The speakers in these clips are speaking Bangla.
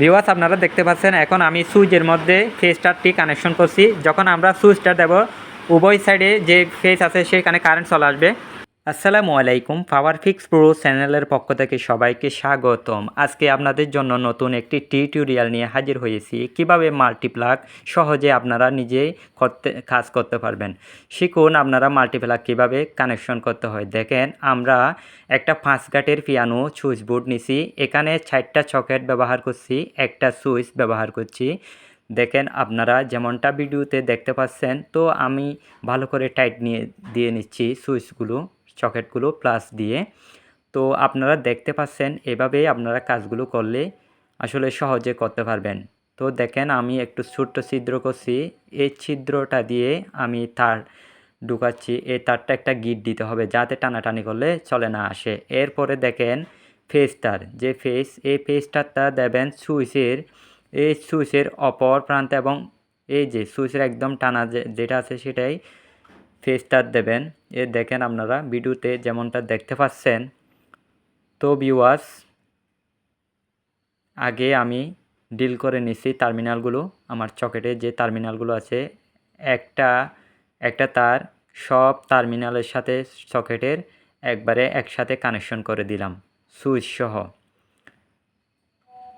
ভিওয়াস আপনারা দেখতে পাচ্ছেন, এখন আমি সুইচের মধ্যে ফেসটারটি কানেকশন করছি। যখন আমরা সুইচটা দেব, উভয় সাইডে যে ফেস আছে, সেখানে কারেন্ট চলে আসবে। আসসালামু আলাইকুম পাওয়ার ফিক্স প্রো চ্যানেলের পক্ষ থেকে সবাইকে স্বাগতম। আজকে আপনাদের জন্য নতুন একটি টিউটোরিয়াল নিয়ে হাজির হয়েছি। কীভাবে মাল্টিপ্লাগ সহজে আপনারা নিজেই করতে, কাজ করতে পারবেন? শিখুন আপনারা মাল্টিপ্লাগ কীভাবে কানেকশন করতে হয়। দেখেন, আমরা একটা পাঁচ গাটের পিয়ানো সুইচ বোর্ড নিছি। এখানে চারটা সকেট ব্যবহার করছি, একটা সুইচ ব্যবহার করছি। দেখেন, আপনারা যেমনটা ভিডিওতে দেখতে পাচ্ছেন, তো আমি ভালো করে টাইট নিয়ে, দিয়ে নিচ্ছি সুইচগুলো সকেটগুলো প্লাস দিয়ে। তো আপনারা দেখতে পাচ্ছেন এভাবে আপনারা কাজগুলো করলে আসলে সহজে করতে পারবেন। তো দেখেন, আমি একটু ছোট্ট ছিদ্র করছি। এই ছিদ্রটা দিয়ে আমি তার ঢুকাচ্ছি। এই তারটা একটা গিট দিতে হবে যাতে টানাটানি করলে চলে না আসে। এরপরে দেখেন ফেস তার যে ফেস এই ফেসটারটা দেবেন সুইচের, এই সুইচের অপর প্রান্তে এবং এই যে সুইচের একদম টানা যেটা আছে সেটাই তার দেবেন। এ দেখেন আপনারা, ভিডিওতে যেমনটা দেখতে পাচ্ছেন, তো ভিউয়ার্স আগে আমি ডিল করে নিছি টার্মিনালগুলো আমার চকেটে যে টার্মিনালগুলো আছে, একটা একটা তার সব টার্মিনালের সাথে সকেটের একবারে একসাথে কানেকশন করে দিলাম সুইচ সহ।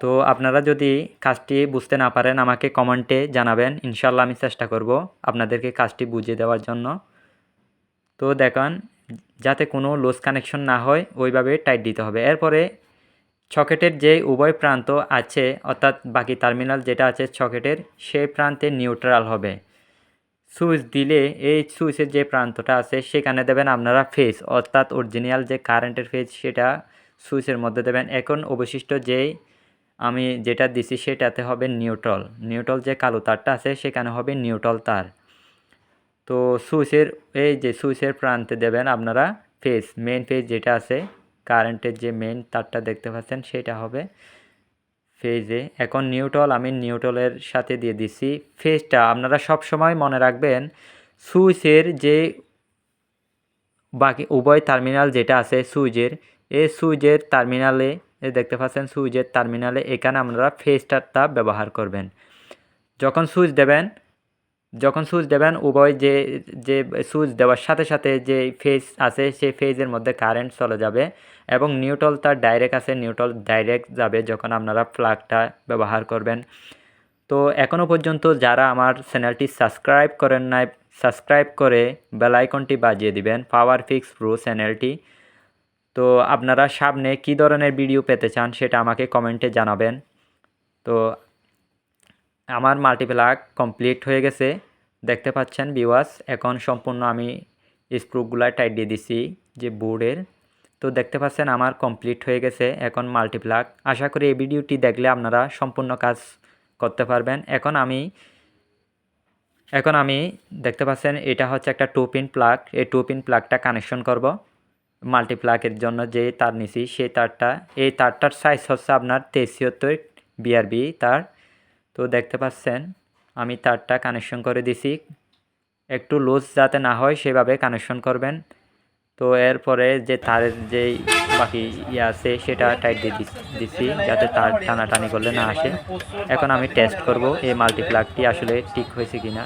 তো আপনারা যদি কাজটি বুঝতে না পারেন, আমাকে কমেন্টে জানাবেন ইনশাল্লাহ আমি চেষ্টা করব আপনাদেরকে কাজটি বুঝিয়ে দেওয়ার জন্য। তো দেখান, যাতে কোনো লুজ কানেকশন না হয়, ওইভাবে টাইট দিতে হবে। এরপরে সকেটের যে উভয় প্রান্ত আছে, অর্থাৎ বাকি টার্মিনাল যেটা আছে সকেটের, সেই প্রান্তে নিউট্রাল হবে। সুইচ দিলে এই সুইচের যে প্রান্তটা আছে, সেখানে দেবেন আপনারা ফেস অর্থাৎ অরিজিনাল যে কারেন্টের ফেজ সেটা সুইচের মধ্যে দেবেন। এখন অবশিষ্ট যেই আমি যেটা দিছি, সেটাতে হবে নিউট্রল নিউট্রল যে কালো তারটা আছে, সেখানে হবে নিউট্রল তার। তো সুইচের, এই যে সুইচের প্রান্তে দেবেন আপনারা ফেস মেন ফেজ যেটা আছে কারেন্টের যে মেন তারটা দেখতে পাচ্ছেন, সেটা হবে ফেজে। এখন নিউটল আমি নিউটলের সাথে দিয়ে দিছি ফেজটা আপনারা সব সময় মনে রাখবেন, সুইচের যে বাকি উভয় টার্মিনাল যেটা আছে সুইচের, এই সুইচের টার্মিনালে দেখতে পাচ্ছেন সুইচের টার্মিনালে এখানে আপনারা ফেজটারটা ব্যবহার করবেন। যখন সুইচ দেবেন যখন সুইচ দেবেন, উভয় যে যে সুইচ দেওয়ার সাথে সাথে যে ফেজ আছে, সেই ফেজের মধ্যে কারেন্ট চলে যাবে এবং নিউট্রল তার ডাইরেক্ট আছে, নিউট্রল ডাইরেক্ট যাবে যখন আপনারা প্লাগটা ব্যবহার করবেন। তো এখনও পর্যন্ত যারা আমার চ্যানেলটি সাবস্ক্রাইব করেন নাই, সাবস্ক্রাইব করে বেল আইকনটি বাজিয়ে দিবেন, পাওয়ার ফিক্স প্রো চ্যানেলটি। তো আপনারা সামনে কী ধরনের ভিডিও পেতে চান, সেটা আমাকে কমেন্টে জানাবেন। তো আমার মাল্টিপ্লাগ কমপ্লিট হয়ে গেছে। দেখতে পাচ্ছেন বিওয়াস এখন সম্পূর্ণ আমি স্ক্রুগুলা টাইট দিয়ে দিছি যে বোর্ডের তো দেখতে পাচ্ছেন আমার কমপ্লিট হয়ে গেছে এখন মাল্টিপ্লাগ আশা করি এই ভিডিওটি দেখলে আপনারা সম্পূর্ণ কাজ করতে পারবেন। এখন আমি এখন আমি দেখতে পাচ্ছেন এটা হচ্ছে একটা টু পিন প্লাগ এই টু পিন প্লাগটা কানেকশন করব। মাল্টিপ্লাগের জন্য যে তার নিছি, সেই তারটা, এই তারটার সাইজ হচ্ছে আপনার তেছিয়াত্তর বিআরবি তার। তো দেখতে পাচ্ছেন, আমি তারটা কানেকশন করে দিছি। একটু লুজ যাতে না হয়, সেভাবে কানেকশন করবেন। তো এরপরে যে তারের যে বাকি ইয়ে আছে, সেটা টাইট দিয়ে দিচ্ছি, যাতে তার টানাটানি করলে না আসে। এখন আমি টেস্ট করব এই মাল্টিপ্লাগটি আসলে ঠিক হয়েছে কিনা।